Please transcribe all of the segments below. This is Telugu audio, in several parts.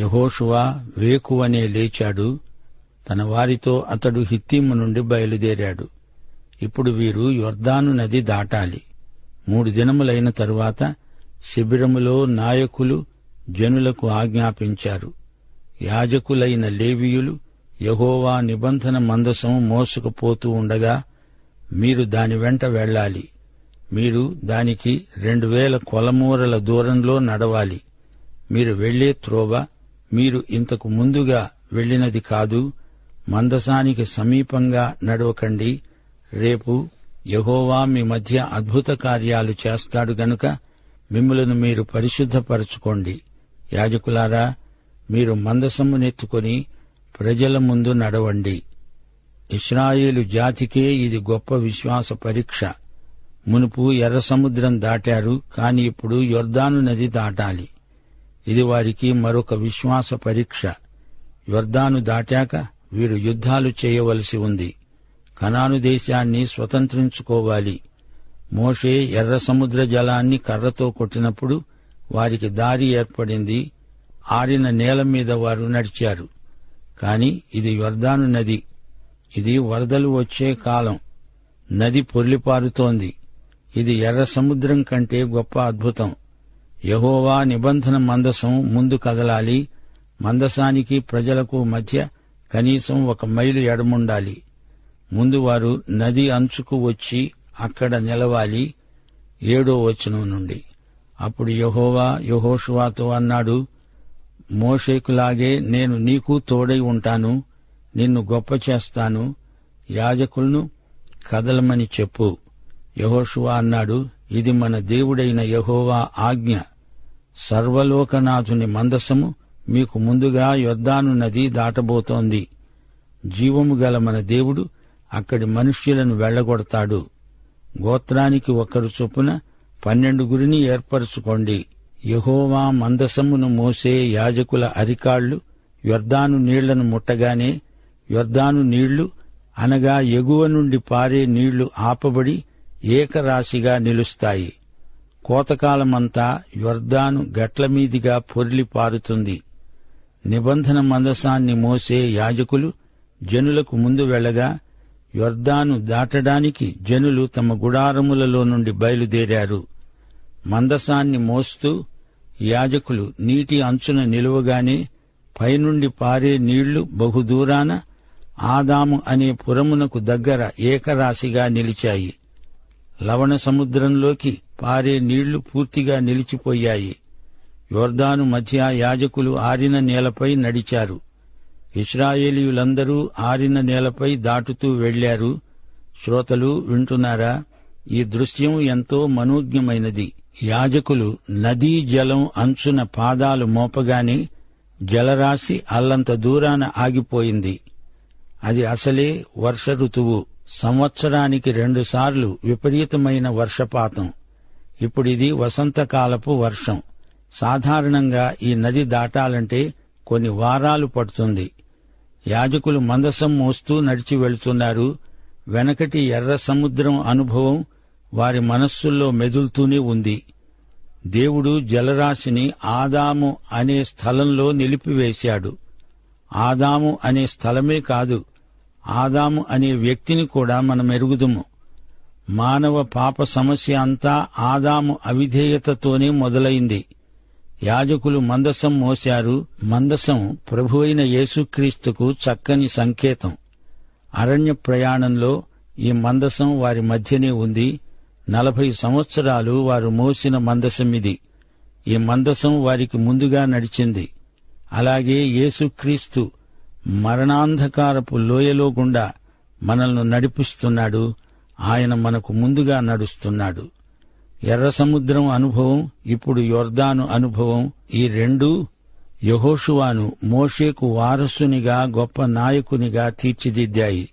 యహోషువా వేకువనే లేచాడు. తన వారితో అతడు హిత్తిము నుండి బయలుదేరాడు. ఇప్పుడు వీరు యొర్దాను నది దాటాలి. మూడు దినములైన తరువాత శిబిరములో నాయకులు జనులకు ఆజ్ఞాపించారు. యాజకులైన లేవీయులు యహోవా నిబంధన మందసం మోసుకుపోతూ ఉండగా మీరు దాని వెంట వెళ్ళాలి. మీరు దానికి రెండు వేల కొలమూరల దూరంలో నడవాలి. మీరు వెళ్ళే త్రోవ మీరు ఇంతకు ముందుగా వెళ్ళినది కాదు మందసానికి సమీపంగా నడవకండి. రేపు యహోవా మీ మధ్య అద్భుత కార్యాలు చేస్తాడు గనుక మిమ్మలను మీరు పరిశుద్ధపరచుకోండి. యాజకులారా మీరు మందసమునెత్తుకొని ప్రజల ముందు నడవండి. ఇస్రాయేలు జాతికే ఇది గొప్ప విశ్వాస పరీక్ష. మునుపు ఎర్ర సముద్రం దాటారు కాని ఇప్పుడు యొర్దాను నది దాటాలి. ఇది వారికి మరొక విశ్వాస పరీక్ష. యొర్దాను దాటాక వీరు యుద్ధాలు చేయవలసి ఉంది. కనాను దేశాన్ని స్వతంత్రించుకోవాలి. మోషే ఎర్ర సముద్ర జలాన్ని కర్రతో కొట్టినప్పుడు వారికి దారి ఏర్పడింది. ఆరిన నేల మీద వారు నడిచారు. కాని ఇది యొర్దాను నది. ఇది వరదలు వచ్చే కాలం. నది పొర్లిపారుతోంది. ఇది ఎర్ర సముద్రం కంటే గొప్ప అద్భుతం. యహోవా నిబంధన మందసం ముందు కదలాలి. మందసానికి ప్రజలకు మధ్య కనీసం ఒక మైలు ఎడముండాలి. ముందు వారు నది అంచుకు వచ్చి అక్కడ నిలవాలి. ఏడో వచనం నుండి. అప్పుడు యహోవా యహోషువాతో అన్నాడు మోషేకులాగే నేను నీకు తోడై ఉంటాను నిన్ను గొప్ప చేస్తాను యాజకులను కదలమని చెప్పు. యహోషువా అన్నాడు ఇది మన దేవుడైన యహోవా ఆజ్ఞ. సర్వలోకనాథుని మందసము మీకు ముందుగా యొద్దాను నది దాటబోతోంది. జీవము గల మన దేవుడు అక్కడి మనుష్యులను వెళ్ళగొడతాడు గోత్రానికి ఒకరు చొప్పున పన్నెండుగురిని ఏర్పరచుకోండి. యహోవా మందసమును మోసే యాజకుల అరికాళ్ళు యొర్దాను నీళ్ళను ముట్టగానే యొర్దాను నీళ్ళు అనగా ఎగువ నుండి పారే నీళ్ళు ఆపబడి ఏకరాశిగా నిలుస్తాయి. కోతకాలమంతా యొర్దాను గట్లమీదిగా పొర్లి పారుతుంది. నిబంధన మందసాన్ని మోసే యాజకులు జనులకు ముందు వెళ్ళగా యొర్దాను దాటడానికి జనులు తమ గుడారములలో నుండి బయలుదేరారు. మందసాన్ని మోస్తూ యాజకులు నీటి అంచున నిలువగానే పైనుండి పారే నీళ్ళు బహుదూరాన ఆదాము అనే పురమునకు దగ్గర ఏకరాశిగా నిలిచాయి. లవణ సముద్రంలోకి పారే నీళ్ళు పూర్తిగా నిలిచిపోయాయి. యోర్దాను మధ్య యాజకులు ఆరిన నేలపై నడిచారు. ఇస్రాయేలీయులందరూ ఆరిన నేలపై దాటుతూ వెళ్ళారు శ్రోతలు వింటున్నారా? ఈ దృశ్యం ఎంతో మనోజ్ఞమైనది. యాజకులు నదీ జలం అంచున పాదాలు మోపగానే జలరాశి అల్లంత దూరాన ఆగిపోయింది. అది అసలే వర్ష ఋతువు. సంవత్సరానికి రెండుసార్లు విపరీతమైన వర్షపాతం. ఇప్పుడిది వసంతకాలపు వర్షం. సాధారణంగా ఈ నది దాటాలంటే కొన్ని వారాలు పడుతుంది. యాజకులు మందసం మోస్తూ నడిచి వెళ్తున్నారు. వెనకటి ఎర్ర సముద్రం అనుభవం వారి మనస్సుల్లో మెదులుతూనే ఉంది. దేవుడు జలరాశిని ఆదాము అనే స్థలంలో నిలిపివేశాడు. ఆదాము అనే స్థలమే కాదు ఆదాము అనే వ్యక్తిని కూడా మనం ఎరుగుదుము. మానవ పాప సమస్య అంతా ఆదాము అవిధేయతతోనే మొదలైంది. యాజకులు మందసం మోశారు. మందసం ప్రభు అయిన యేసుక్రీస్తుకు చక్కని సంకేతం. అరణ్య ప్రయాణంలో ఈ మందసం వారి మధ్యనే ఉంది. నలభై సంవత్సరాలు వారు మోసిన మందసం ఇది ఈ మందసం వారికి ముందుగా నడిచింది. అలాగే యేసుక్రీస్తు మరణాంధకారపు లోయలో గుండా మనల్ని నడిపిస్తున్నాడు. ఆయన మనకు ముందుగా నడుస్తున్నాడు. ఎర్ర సముద్రం అనుభవం ఇప్పుడు యొర్దాను అనుభవం ఈ రెండూ యహోషువాను మోషేకు వారసునిగా గొప్ప నాయకునిగా తీర్చిదిద్దాయి.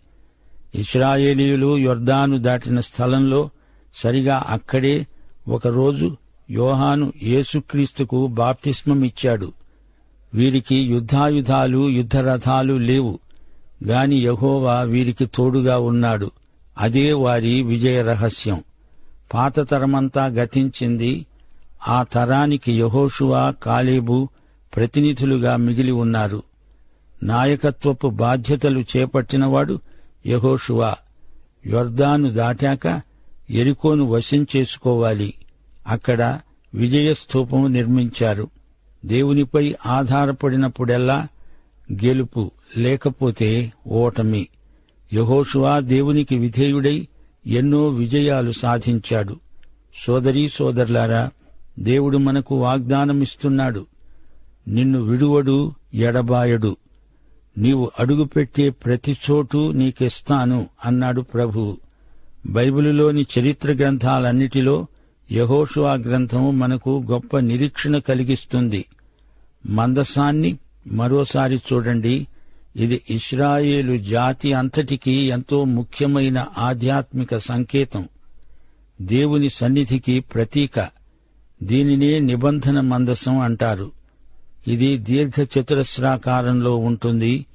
ఇస్రాయేలీయులు యొర్దాను దాటిన స్థలంలో సరిగా అక్కడే ఒకరోజు యోహాను యేసుక్రీస్తుకు బాప్తిస్మమిచ్చాడు. వీరికి యుద్ధాయుధాలు యుద్ధరథాలు లేవు. గాని యహోవా వీరికి తోడుగా ఉన్నాడు. అదే వారి విజయ రహస్యం. పాత తరమంతా గతించింది. ఆ తరానికి యహోషువా కాలేబు ప్రతినిధులుగా మిగిలి ఉన్నారు. నాయకత్వపు బాధ్యతలు చేపట్టినవాడు యహోషువా. యొర్దాను దాటాక ఎరికోను వశం చేసుకోవాలి. అక్కడ విజయస్థూపం నిర్మించారు. దేవునిపై ఆధారపడినప్పుడెల్లా గెలుపు లేకపోతే ఓటమి. యహోషువా దేవునికి విధేయుడై ఎన్నో విజయాలు సాధించాడు. సోదరీ సోదరులారా దేవుడు మనకు వాగ్దానమిస్తున్నాడు. నిన్ను విడువడు ఎడబాయడు. నీవు అడుగుపెట్టే ప్రతి చోటు నీకిస్తాను అన్నాడు ప్రభు. బైబిలులోని చరిత్ర గ్రంథాలన్నిటిలో యహోషువా గ్రంథం మనకు గొప్ప నిరీక్షణ కలిగిస్తుంది. మందసాన్ని మరోసారి చూడండి. ఇది ఇస్రాయేలు జాతి అంతటికి ఎంతో ముఖ్యమైన ఆధ్యాత్మిక సంకేతం. దేవుని సన్నిధికి ప్రతీక. దీనినే నిబంధన మందసం అంటారు. ఇది దీర్ఘ చతురస్రాకారంలో ఉంటుంది.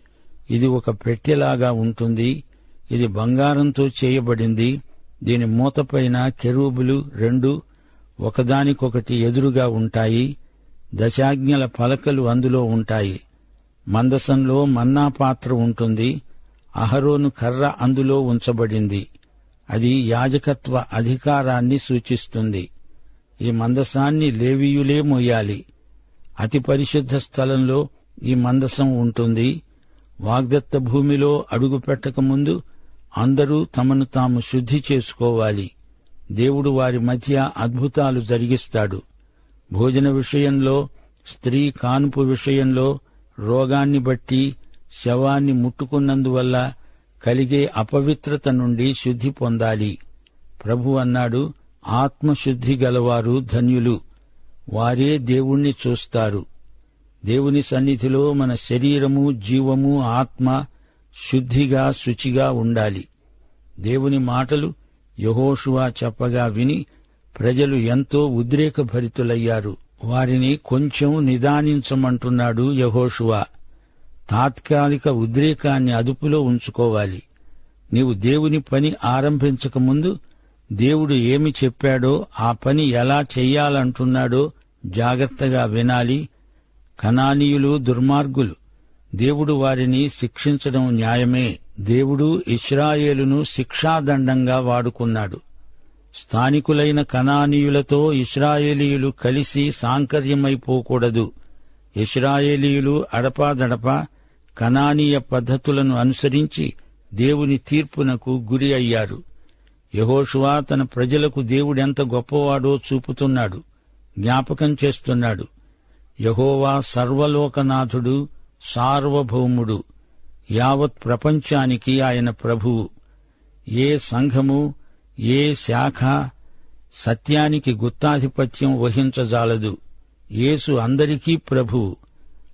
ఇది ఒక పెట్టెలాగా ఉంటుంది. ఇది బంగారంతో చేయబడింది. దీని మూతపైన కెరూబులు రెండు ఒకదానికొకటి ఎదురుగా ఉంటాయి. దశాజ్ఞల పలకలు అందులో ఉంటాయి. మందసంలో మన్నా పాత్ర ఉంటుంది. అహరోను కర్ర అందులో ఉంచబడింది. అది యాజకత్వ అధికారాన్ని సూచిస్తుంది. ఈ మందసాన్ని లేవీయులే మోయాలి అతి పరిశుద్ధ స్థలంలో ఈ మందసం ఉంటుంది. వాగ్దత్త భూమిలో అడుగుపెట్టకముందు ముందు అందరూ తమను తాము శుద్ధి చేసుకోవాలి. దేవుడు వారి మధ్య అద్భుతాలు జరిగిస్తాడు. భోజన విషయంలో స్త్రీ కానుపు విషయంలో రోగాన్ని బట్టి శవాన్ని ముట్టుకున్నందువల్ల కలిగే అపవిత్రత నుండి శుద్ధి పొందాలి. ప్రభు అన్నాడు ఆత్మశుద్ధి గలవారు ధన్యులు. వారే దేవుణ్ణి చూస్తారు. దేవుని సన్నిధిలో మన శరీరము జీవము ఆత్మ శుద్ధిగా శుచిగా ఉండాలి. దేవుని మాటలు యహోషువా చెప్పగా విని ప్రజలు ఎంతో ఉద్రేకభరితులయ్యారు. వారిని కొంచెం నిదానించమంటున్నాడు యహోషువా. తాత్కాలిక ఉద్రేకాన్ని అదుపులో ఉంచుకోవాలి. నీవు దేవుని పని ఆరంభించకముందు దేవుడు ఏమి చెప్పాడో ఆ పని ఎలా చెయ్యాలంటున్నాడో జాగ్రత్తగా వినాలి. కనానీయులు దుర్మార్గులు దేవుడు వారిని శిక్షించడం న్యాయమే. దేవుడు ఇస్రాయేలును శిక్షాదండంగా వాడుకున్నాడు. స్థానికులైన కనానీయులతో ఇస్రాయేలీయులు కలిసి సాంకర్యమైపోకూడదు. ఇస్రాయేలీయులు అడపాదడపా కనానీయ పద్ధతులను అనుసరించి దేవుని తీర్పునకు గురి అయ్యారు. యహోషువా తన ప్రజలకు దేవుడెంత గొప్పవాడో చూపుతున్నాడు జ్ఞాపకం చేస్తున్నాడు. యహోవా సర్వలోకనాథుడు సార్వభౌముడు. యావత్ ప్రపంచానికి ఆయన ప్రభువు. ఏ సంఘము ఏ శాఖ సత్యానికి గుత్తాధిపత్యం వహించజాలదు. యేసు అందరికీ ప్రభువు.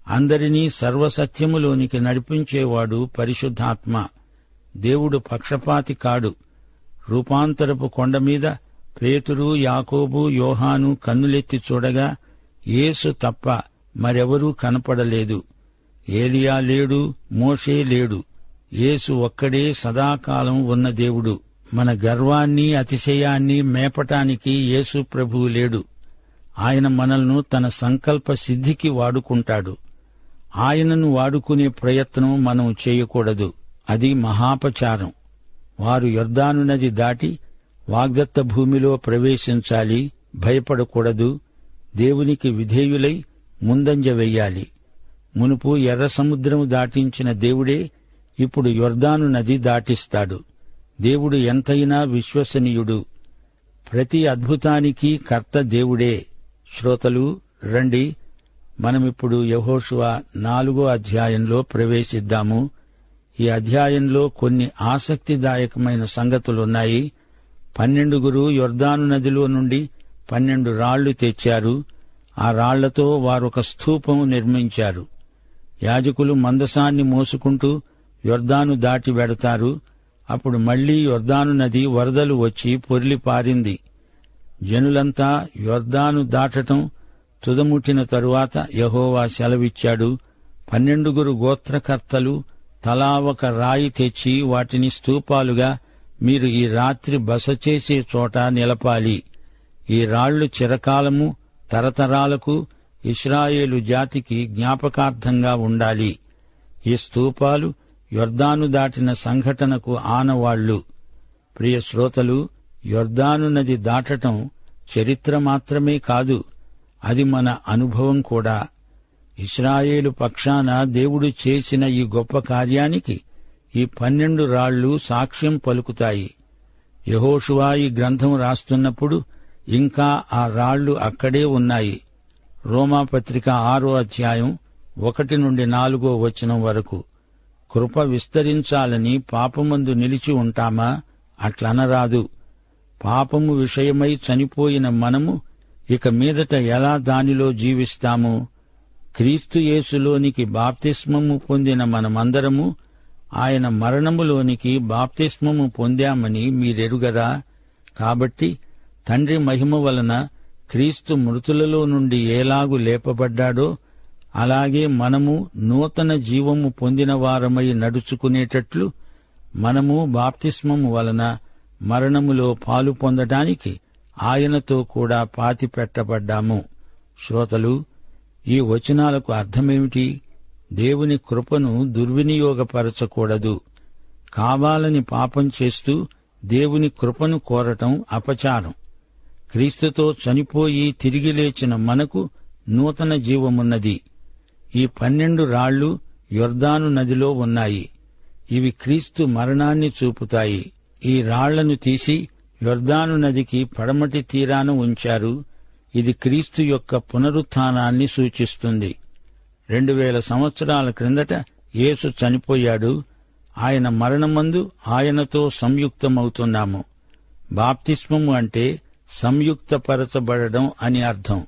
అందరినీ సర్వసత్యములోనికి నడిపించేవాడు పరిశుద్ధాత్మ. దేవుడు పక్షపాతి కాడు. రూపాంతరపు కొండమీద పేతురు యాకోబు యోహాను కన్నులెత్తి చూడగా యేసు తప్ప మరెవరూ కనపడలేదు. ఏలియా లేడు మోషే లేడు. యేసు ఒక్కడే సదాకాలం ఉన్న దేవుడు. మన గర్వాన్ని అతిశయాన్ని మేపటానికి యేసు ప్రభువు లేడు. ఆయన మనల్ను తన సంకల్ప సిద్ధికి వాడుకుంటాడు. ఆయనను వాడుకునే ప్రయత్నం మనం చేయకూడదు. అది మహాపచారం. వారు యొర్దాను నది దాటి వాగ్దత్త భూమిలో ప్రవేశించాలి భయపడకూడదు. దేవునికి విధేయులై ముందంజ వెయ్యాలి మునుపు ఎర్ర సముద్రము దాటించిన దేవుడే ఇప్పుడు యొర్దాను నది దాటిస్తాడు. దేవుడు ఎంతైనా విశ్వసనీయుడు. ప్రతి అద్భుతానికి కర్త దేవుడే. శ్రోతలు రండి. మనమిప్పుడు యహోషువ నాలుగో అధ్యాయంలో ప్రవేశిద్దాము. ఈ అధ్యాయంలో కొన్ని ఆసక్తిదాయకమైన సంగతులున్నాయి. పన్నెండుగురు యొర్దాను నదిలో నుండి పన్నెండు రాళ్ళు తెచ్చారు. ఆ రాళ్ళతో వారొక స్థూపం నిర్మించారు. యాజకులు మందసాన్ని మోసుకుంటూ యొర్దాను దాటి వెడతారు. అప్పుడు మళ్ళీ యొర్దాను నది వరదలు వచ్చి పొర్లి పారింది. జనులంతా యొర్దాను దాటటం తుదముట్టిన తరువాత యహోవా సెలవిచ్చాడు. పన్నెండుగురు గోత్రకర్తలు తలా ఒక రాయి తెచ్చి వాటిని స్తూపాలుగా మీరు ఈ రాత్రి బస చేసే చోట నిలపాలి. ఈ రాళ్ళు చిరకాలము తరతరాలకు ఇస్రాయేలు జాతికి జ్ఞాపకార్థంగా ఉండాలి. ఈ స్తూపాలు యొర్దాను దాటిన సంఘటనకు ఆనవాళ్ళు. ప్రియ శ్రోతలు యొర్దాను నది దాటటం చరిత్ర మాత్రమే కాదు అది మన అనుభవం కూడా. ఇస్రాయేలు పక్షాన దేవుడు చేసిన ఈ గొప్ప కార్యానికి ఈ పన్నెండు రాళ్ళు సాక్ష్యం పలుకుతాయి. యహోషువా ఈ గ్రంథం రాస్తున్నప్పుడు ఇంకా ఆ రాళ్ళు అక్కడే ఉన్నాయి. రోమాపత్రిక ఆరో అధ్యాయం ఒకటి నుండి నాలుగో వచనం వరకు. కృప విస్తరించాలని పాపమందు నిలిచి ఉంటామా? అట్లనరాదు. పాపము విషయమై చనిపోయిన మనము ఇక మీదట ఎలా దానిలో జీవిస్తాము? క్రీస్తుయేసులోనికి బాప్తిస్మము పొందిన మనమందరము ఆయన మరణములోనికి బాప్తిస్మము పొందామని మీరెరుగరా? కాబట్టి తండ్రి మహిమ వలన క్రీస్తు మృతులలో నుండి ఏలాగు లేపబడ్డాడో అలాగే మనము నూతన జీవము పొందిన వారమై నడుచుకునేటట్లు మనము బాప్తిస్మము వలన మరణములో పాలు పొందడానికి ఆయనతో కూడా పాతి పెట్టబడ్డాము శ్రోతలు ఈ వచనాలకు అర్థమేమిటి? దేవుని కృపను దుర్వినియోగపరచకూడదు. కావాలని పాపం చేస్తూ దేవుని కృపను కోరటం అపచారం. క్రీస్తుతో చనిపోయి తిరిగి లేచిన మనకు నూతన జీవమున్నది. ఈ పన్నెండు రాళ్ళు యొర్దాను నదిలో ఉన్నాయి. ఇవి క్రీస్తు మరణాన్ని చూపుతాయి. ఈ రాళ్ళను తీసి యొర్దాను నదికి పడమటి తీరాన ఉంచారు. ఇది క్రీస్తు యొక్క పునరుత్నాన్ని సూచిస్తుంది. రెండు వేల సంవత్సరాల క్రిందట యేసు చనిపోయాడు. ఆయన మరణమందు ఆయనతో సంయుక్తమవుతున్నాము. బాప్తిస్మము అంటే సంయుక్తపరచబడడం అని అర్థం.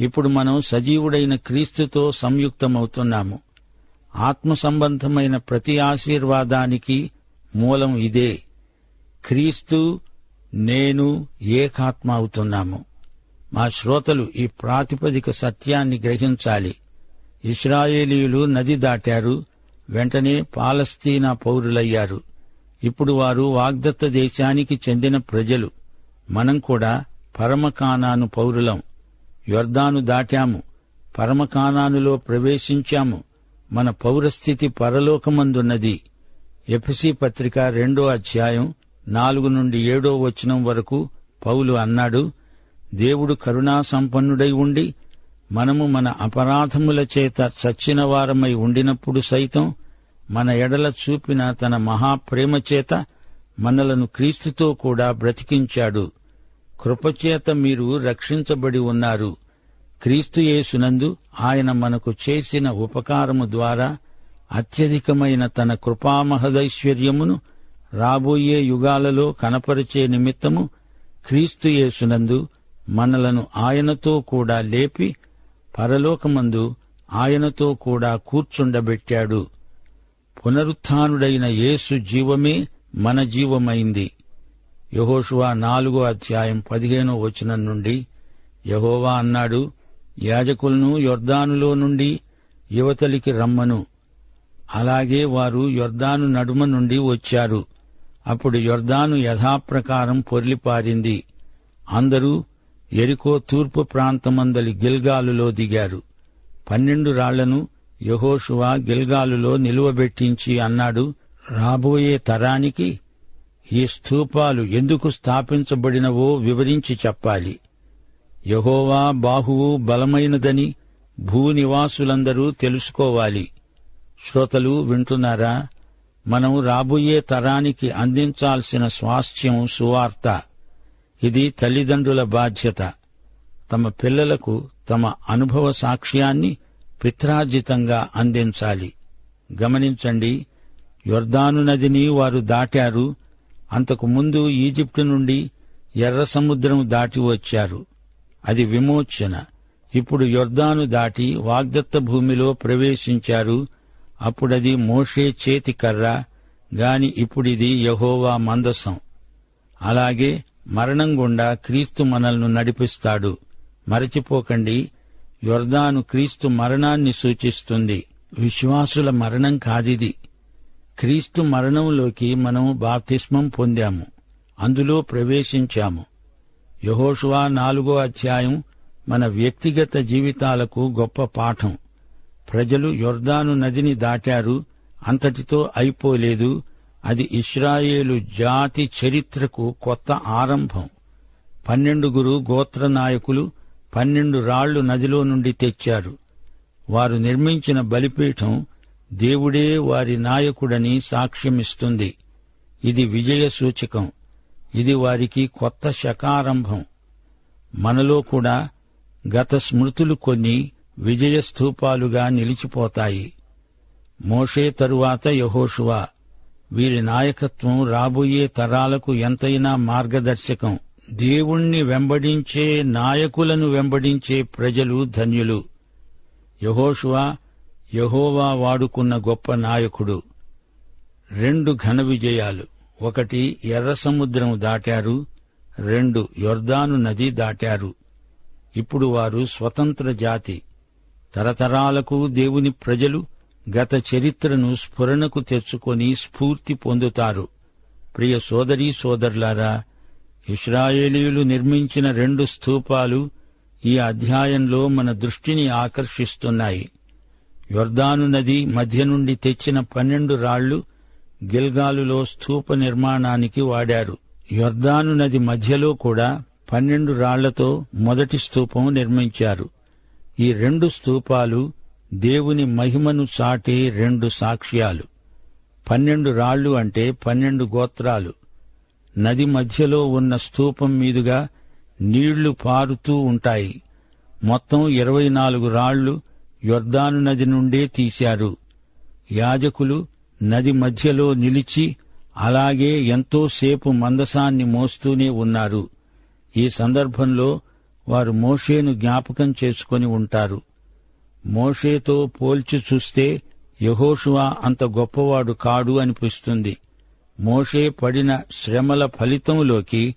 ఇప్పుడు మనం సజీవుడైన క్రీస్తుతో సంయుక్తమవుతున్నాము. ఆత్మ సంబంధమైన ప్రతి ఆశీర్వాదానికి మూలం ఇదే. క్రీస్తు నేను ఏకాత్మ అవుతున్నాము మా శ్రోతలు ఈ ప్రాతిపదిక సత్యాన్ని గ్రహించాలి. ఇస్రాయేలీయులు నది దాటారు వెంటనే పాలస్తీనా పౌరులయ్యారు. ఇప్పుడు వారు వాగ్దత్త దేశానికి చెందిన ప్రజలు. మనం కూడా పరమకానాను పౌరులం. యొర్దాను దాటాము. పరమకానానులో ప్రవేశించాము. మన పౌరస్థితి పరలోకమందున్నది. ఎఫ్సి పత్రిక రెండో అధ్యాయం నాలుగు నుండి ఏడో వచనం వరకు పౌలు అన్నాడు దేవుడు కరుణా సంపన్నుడై ఉండి మనము మన అపరాధముల చేత సచ్చినవారమై ఉండినప్పుడు సైతం మన ఎడల చూపిన తన మహాప్రేమ చేత మనలను క్రీస్తుతో కూడా బ్రతికించాడు. కృపచేత మీరు రక్షించబడి ఉన్నారు. క్రీస్తుయేసునందు ఆయన మనకు చేసిన ఉపకారము ద్వారా అత్యధికమైన తన కృపామహదైశ్వర్యమును రాబోయే యుగాలలో కనపరిచే నిమిత్తము క్రీస్తుయేసునందు మనలను ఆయనతో కూడా లేపి పరలోకమందు ఆయనతో కూడా కూర్చుండబెట్టాడు. పునరుత్డైన యేసు జీవమే మన జీవమైంది. యహోషువా నాలుగో అధ్యాయం పదిహేనో వచనం నుండి యహోవా అన్నాడు యాజకులను యొర్దానులో నుండి యువతలికి రమ్మను. అలాగే వారు యొర్దాను నడుమ నుండి వచ్చారు. అప్పుడు యొర్దాను యథాప్రకారం పొర్లిపారింది అందరూ ఎరికో తూర్పు ప్రాంతమందలి గిల్గాలులో దిగారు. పన్నెండు రాళ్ళను యహోషువా గిల్గాలులో నిలువబెట్టించి అన్నాడు రాబోయే తరానికి ఈ స్థూపాలు ఎందుకు స్థాపించబడినవో వివరించి చెప్పాలి. యహోవా బాహువు బలమైనదని భూనివాసులందరూ తెలుసుకోవాలి. శ్రోతలు వింటున్నారా? మనం రాబోయే తరానికి అందించాల్సిన స్వాస్థ్యం సువార్త. ఇది తల్లిదండ్రుల బాధ్యత. తమ పిల్లలకు తమ అనుభవ సాక్ష్యాన్ని పిత్రార్జితంగా అందించాలి. గమనించండి యొర్దాను నదిని వారు దాటారు అంతకు ముందు ఈజిప్టు నుండి ఎర్ర సముద్రం దాటి వచ్చారు. అది విమోచన. ఇప్పుడు యొర్దాను దాటి వాగ్దత్త భూమిలో ప్రవేశించారు. అప్పుడది మోషే చేతి కర్ర గాని ఇప్పుడిది యహోవా మందసం. అలాగే మరణం గుండా క్రీస్తు మనల్ను నడిపిస్తాడు. మరచిపోకండి యొర్దాను క్రీస్తు మరణాన్ని సూచిస్తుంది. విశ్వాసుల మరణం కాదిది. క్రీస్తు మరణంలోకి మనం బాప్తిస్మం పొందాము. అందులో ప్రవేశించాము. యహోషువా నాలుగో అధ్యాయం మన వ్యక్తిగత జీవితాలకు గొప్ప పాఠం. ప్రజలు యొర్దాను నదిని దాటారు అంతటితో అయిపోలేదు అది ఇస్రాయేలు జాతి చరిత్రకు కొత్త ఆరంభం. పన్నెండుగురు గోత్ర నాయకులు పన్నెండు రాళ్ళు నదిలో నుండి తెచ్చారు. వారు నిర్మించిన బలిపీఠం దేవుడే వారి నాయకుడని సాక్ష్యమిస్తుంది. ఇది విజయ సూచకం. ఇది వారికి కొత్త శకారంభం. మనలో కూడా గత స్మృతులు కొన్ని విజయ స్థూపాలుగా నిలిచిపోతాయి. మోషే తరువాత యహోషువా వీరి నాయకత్వం రాబోయే తరాలకు ఎంతైనా మార్గదర్శకం. దేవుణ్ణి వెంబడించే నాయకులను వెంబడించే ప్రజలు ధన్యులు. యహోషువా యహోవా వాడుకున్న గొప్ప నాయకుడు. రెండు ఘన విజయాలు. ఒకటి ఎర్ర సముద్రం దాటారు. రెండు యొర్దాను నది దాటారు. ఇప్పుడు వారు స్వతంత్ర జాతి. తరతరాలకు దేవుని ప్రజలు గత చరిత్రను స్ఫురణకు తెచ్చుకొని స్ఫూర్తి పొందుతారు. ప్రియ సోదరీ సోదరులారా ఇస్రాయేలీయులు నిర్మించిన రెండు స్థూపాలు ఈ అధ్యాయంలో మన దృష్టిని ఆకర్షిస్తున్నాయి. యొర్దాను నది మధ్య నుండి తెచ్చిన పన్నెండు రాళ్ళు గిల్గాలులో స్థూప నిర్మాణానికి వాడారు. యొర్దాను నది మధ్యలో కూడా పన్నెండు రాళ్ళతో మొదటి స్థూపం నిర్మించారు. ఈ రెండు స్థూపాలు దేవుని మహిమను చాటే రెండు సాక్ష్యాలు. పన్నెండు రాళ్ళు అంటే పన్నెండు గోత్రాలు. నది మధ్యలో ఉన్న స్థూపం మీదుగా నీళ్ళు పారుతూ ఉంటాయి. మొత్తం ఇరవై నాలుగు రాళ్ళు యొర్దాను నది నుండే తీశారు. యాజకులు నది మధ్యలో నిలిచి అలాగే ఎంతోసేపు మందసాన్ని మోస్తూనే ఉన్నారు. ఈ సందర్భంలో వారు మోషేను జ్ఞాపకం చేసుకొని ఉంటారు. మోషేతో పోల్చి చూస్తే యహోషువా అంత గొప్పవాడు కాడు అనిపిస్తుంది. మోషే పడిన శ్రమల ఫలితంలోకి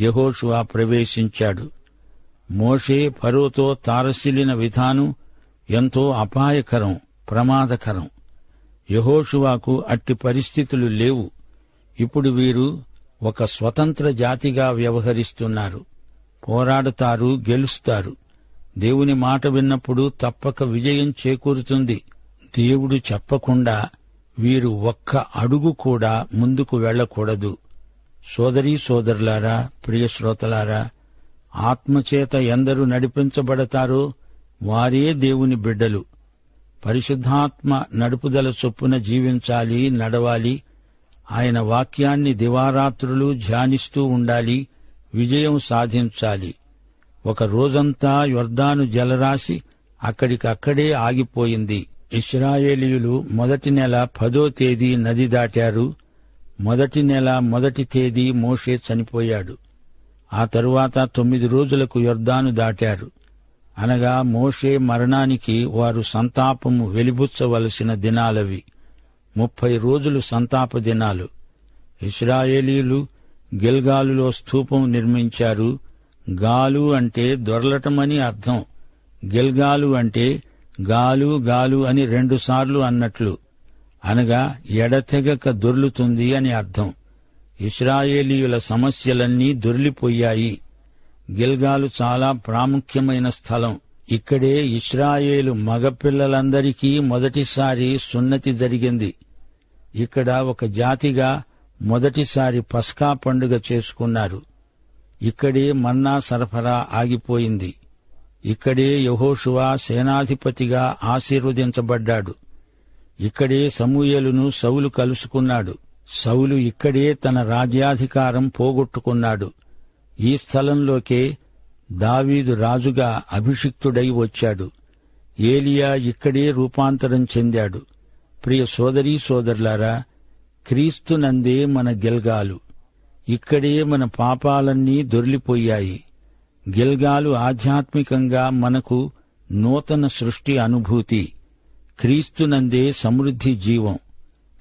యహోషువా ప్రవేశించాడు. మోషే ఫరోతో తారసిల్లిన విధానం ఎంతో అపాయకరం ప్రమాదకరం. యహోషువాకు అట్టి పరిస్థితులు లేవు. ఇప్పుడు వీరు ఒక స్వతంత్ర జాతిగా వ్యవహరిస్తున్నారు. పోరాడతారు గెలుస్తారు. దేవుని మాట విన్నప్పుడు తప్పక విజయం చేకూరుతుంది. దేవుడు చెప్పకుండా వీరు ఒక్క అడుగు కూడా ముందుకు వెళ్ళకూడదు సోదరీ సోదరులారా ప్రియశ్రోతలారా ఆత్మచేత ఎందరు నడిపించబడతారో వారే దేవుని బిడ్డలు. పరిశుద్ధాత్మ నడుపుదల చొప్పున జీవించాలి నడవాలి. ఆయన వాక్యాన్ని దివారాత్రులు ధ్యానిస్తూ ఉండాలి విజయం సాధించాలి. ఒక రోజంతా యొర్దాను జలరాశి అక్కడికక్కడే ఆగిపోయింది. ఇస్రాయేలీయులు మొదటి నెల పదో తేదీ నది దాటారు. మొదటి నెల మొదటి తేదీ మోషే చనిపోయాడు. ఆ తరువాత తొమ్మిది రోజులకు యొర్దాను దాటారు. అనగా మోషే మరణానికి వారు సంతాపము వెలిబుచ్చవలసిన దినాలవి. ముప్పై రోజులు సంతాప దినాలు. ఇస్రాయేలీలు గిల్గాలులో స్థూపం నిర్మించారు. గాలు అంటే దొరలటమని అర్థం. గిల్గాలు అంటే గాలు గాలు అని రెండుసార్లు అన్నట్లు. అనగా ఎడతెగక దొర్లుతుంది అని అర్థం. ఇస్రాయేలీయుల సమస్యలన్నీ దొర్లిపోయాయి. గిల్గాలు చాలా ప్రాముఖ్యమైన స్థలం. ఇక్కడే ఇస్రాయేలు మగపిల్లలందరికీ మొదటిసారి సున్నతి జరిగింది. ఇక్కడ ఒక జాతిగా మొదటిసారి పస్కా పండుగ చేసుకున్నారు. ఇక్కడే మన్నా సరఫరా ఆగిపోయింది. ఇక్కడే యహోషువా సేనాధిపతిగా ఆశీర్వదించబడ్డాడు. ఇక్కడే సమూయలును సౌలు కలుసుకున్నాడు. సౌలు ఇక్కడే తన రాజ్యాధికారం పోగొట్టుకున్నాడు. ఈ స్థలంలోకే దావీదు రాజుగా అభిషిక్తుడై వచ్చాడు. ఏలియా ఇక్కడే రూపాంతరం చెందాడు. ప్రియ సోదరీ సోదరులారా క్రీస్తునందే మన గెల్గాలు. ఇక్కడే మన పాపాలన్నీ దొర్లిపోయాయి. గెల్గాలు ఆధ్యాత్మికంగా మనకు నూతన సృష్టి అనుభూతి. క్రీస్తునందే సమృద్ధి జీవం.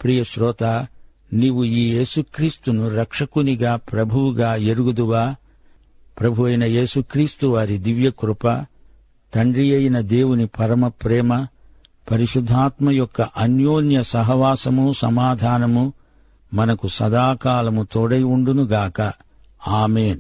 ప్రియ శ్రోత నీవు ఈ యేసుక్రీస్తును రక్షకునిగా ప్రభువుగా ఎరుగుదువా? ప్రభు అయిన యేసుక్రీస్తు వారి దివ్య కృప తండ్రి అయిన దేవుని పరమ ప్రేమ పరిశుద్ధాత్మ యొక్క అన్యోన్య సహవాసము సమాధానము మనకు సదాకాలము తోడై ఉండునుగాక. ఆమెన్.